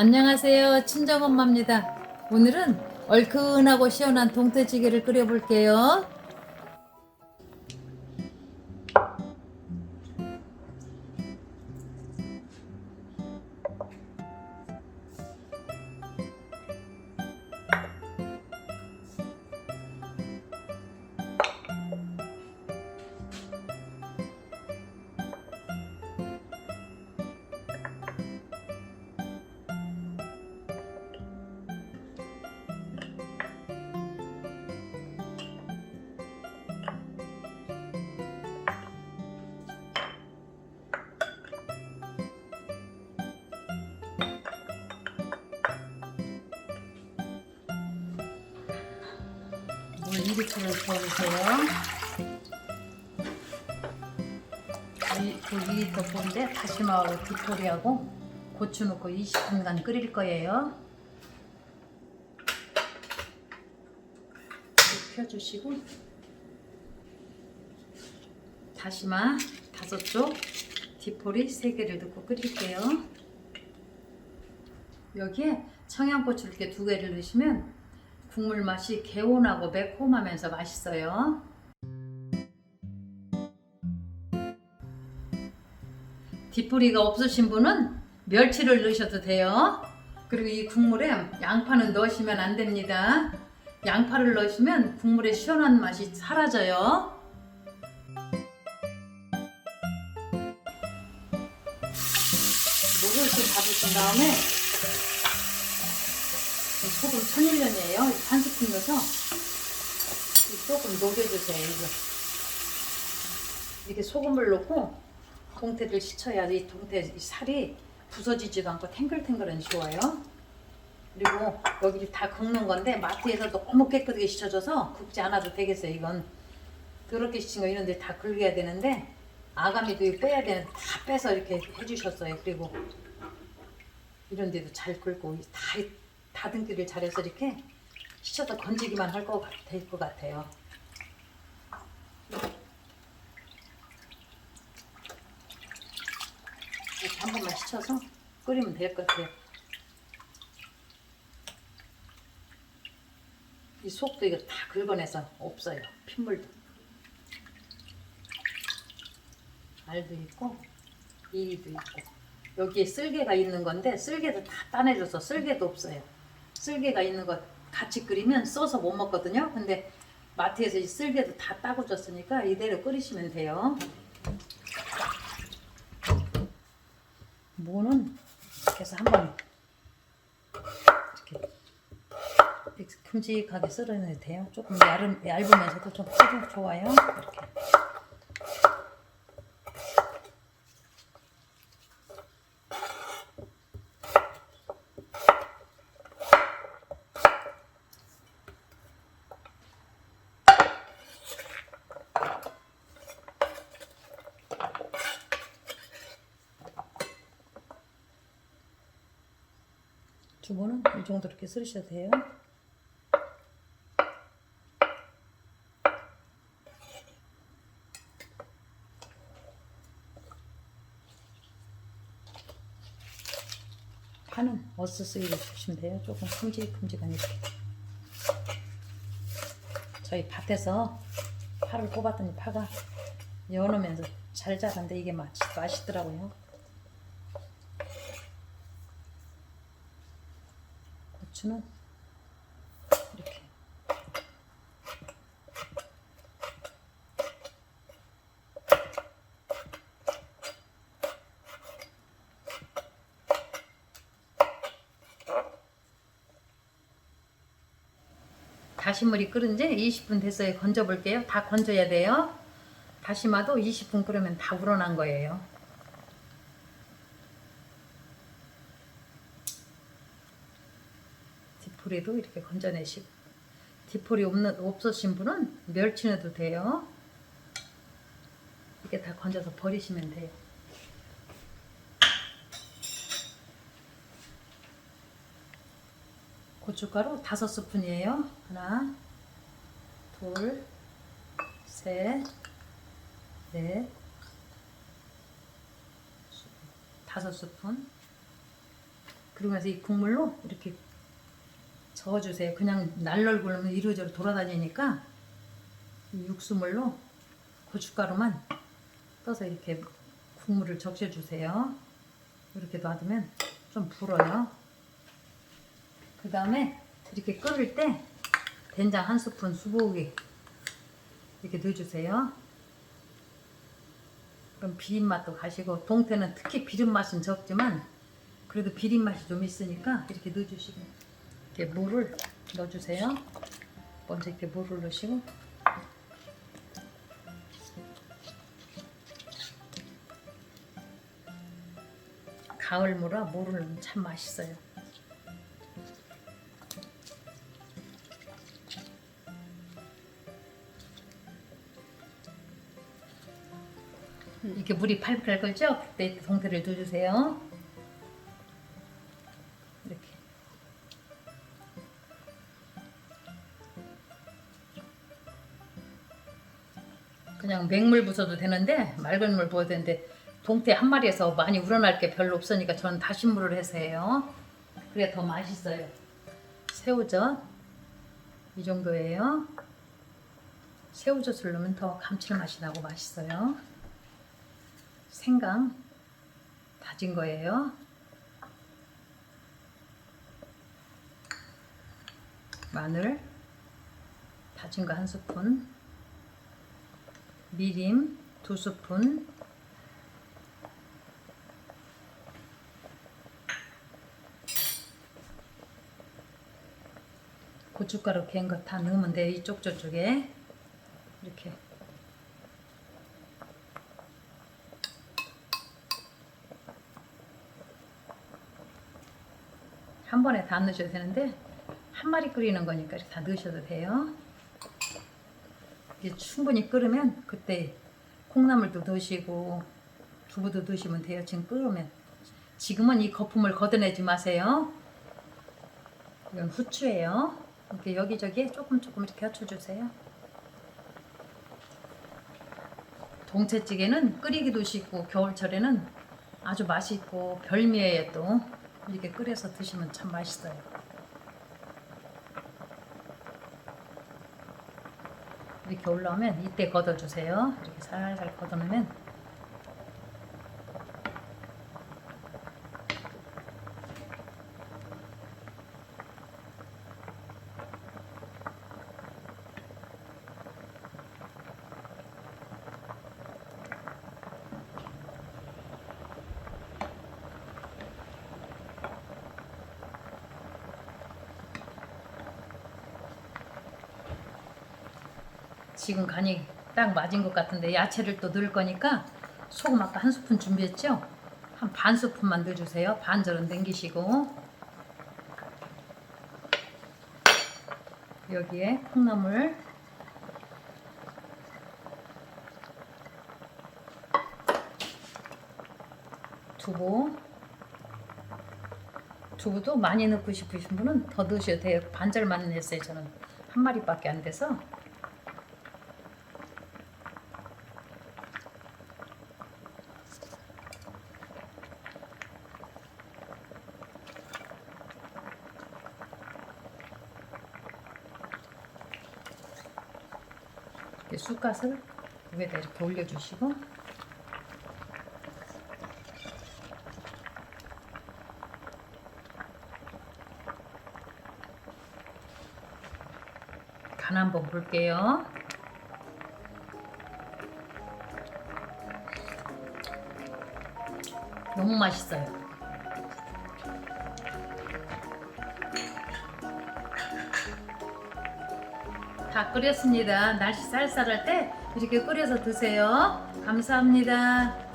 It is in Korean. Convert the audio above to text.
안녕하세요. 친정엄마입니다. 오늘은 얼큰하고 시원한 동태찌개를 끓여볼게요. 물 2리터를 부어주세요. 이, 그 2리터 부은데 다시마하고 디토리하고 고추 넣고 20분간 끓일 거예요. 펴주시고 다시마 다섯 쪽, 디포리 세 개를 넣고 끓일게요. 여기에 청양고추 이렇게 두 개를 넣으시면 국물 맛이 개운하고 매콤하면서 맛있어요. 뒷뿌리가 없으신 분은 멸치를 넣으셔도 돼요. 그리고 이 국물에 양파는 넣으시면 안 됩니다. 양파를 넣으시면 국물의 시원한 맛이 사라져요. 물을 좀 받으신 다음에 소금 천일년이에요. 한 스푼 넣어서 조금 녹여주세요. 이거. 이렇게 소금을 넣고 동태를 씻어야 이 동태 이 살이 부서지지도 않고 탱글탱글한 좋아요. 그리고 여기 다 긁는 건데 마트에서 너무 깨끗하게 씻어줘서 굽지 않아도 되겠어요. 이건 더럽게 씻은 거 이런데 다 긁어야 되는데 아가미도 빼야 되는데 다 빼서 이렇게 해주셨어요. 그리고 이런 데도 잘 긁고 다 다듬기를 잘해서 이렇게 씻어서 건지기만 할 것 될 것 같아요. 이렇게 한 번만 씻어서 끓이면 될 것 같아요. 이 속도 이거 다 긁어내서 없어요. 핏물도. 알도 있고 이리도 있고 여기에 쓸개가 있는 건데 쓸개도 다 따내줘서 쓸개도 없어요. 쓸개가 있는 거 같이 끓이면 써서 못 먹거든요. 근데 마트에서 이 쓸개도 다 따고 줬으니까 이대로 끓이시면 돼요. 무는 이렇게 해서 한번 이렇게 큼직하게 썰어내도 돼요. 조금 얇으면서도 좀 썰어 좋아요. 이렇게. 주부는 이 정도 이렇게 썰으셔도 돼요. 파는 어스스이로 주시면 돼요. 조금 큼직큼직한 이렇게. 저희 밭에서 파를 뽑았더니 파가 연으면서 잘 자란데 이게 맛, 맛있더라고요. 고추는 이렇게 다시물이 끓은 지 20분 됐어요. 건져 볼게요. 다 건져야 돼요. 다시마도 20분 끓으면 다 우러난 거예요. 디포리도 이렇게 건져내시고 디포리 없는 없으신 분은 멸치 넣어도 돼요. 이렇게 다 건져서 버리시면 돼요. 고춧가루 다섯 스푼이에요. 하나, 둘, 셋, 넷, 다섯 스푼. 그러고 나서 이 국물로 이렇게 저어주세요. 그냥 날널 굴면 이리저리 돌아다니니까 이 육수물로 고춧가루만 떠서 이렇게 국물을 적셔주세요. 이렇게 놔두면 좀 불어요. 그 다음에 이렇게 끓을 때 된장 한 스푼 수고기 이렇게 넣어주세요. 그럼 비린 맛도 가시고 동태는 특히 비린 맛은 적지만 그래도 비린 맛이 좀 있으니까 이렇게 넣어주시고 이렇게 물을 넣어주세요. 먼저 이렇게 물을 넣으시고 가을 무라 물을 넣으면 참 맛있어요. 이렇게 물이 팔팔 끓죠? 그때 동태를 넣어주세요. 맹물 부숴도 되는데 맑은 물 부어도 되는데 동태 한 마리에서 많이 우러날 게 별로 없으니까 저는 다신 물을 해서 해요. 그래야 더 맛있어요. 새우젓 이 정도예요. 새우젓을 넣으면 더 감칠맛이 나고 맛있어요. 생강 다진 거예요. 마늘 다진 거 한 스푼, 미림 두 스푼, 고춧가루 갠 거 다 넣으면 돼요. 이쪽 저쪽에 이렇게 한 번에 다 넣으셔도 되는데 한 마리 끓이는 거니까 다 넣으셔도 돼요. 이게 충분히 끓으면 그때 콩나물도 넣으시고 두부도 넣으시면 돼요. 지금 끓으면 지금은 이 거품을 걷어내지 마세요. 이건 후추예요. 이렇게 여기저기 조금 조금 이렇게 합쳐주세요. 동태찌개는 끓이기도 쉽고 겨울철에는 아주 맛있고 별미에 또 이렇게 끓여서 드시면 참 맛있어요. 이렇게 올라오면 이때 걷어주세요. 이렇게 살살 걷어내면 지금 간이 딱 맞은 것 같은데 야채를 또 넣을 거니까 소금 아까 한 스푼 준비했죠? 한 반 스푼만 넣어주세요. 반 절은 남기시고 여기에 콩나물 두부 두부도 많이 넣고 싶으신 분은 더 넣으셔도 돼요. 반절만 했어요. 저는 한 마리밖에 안 돼서 쑥갓을 위에다 이렇게 올려주시고 간 한번 볼게요. 너무 맛있어요. 다 끓였습니다. 날씨 쌀쌀할 때 이렇게 끓여서 드세요. 감사합니다.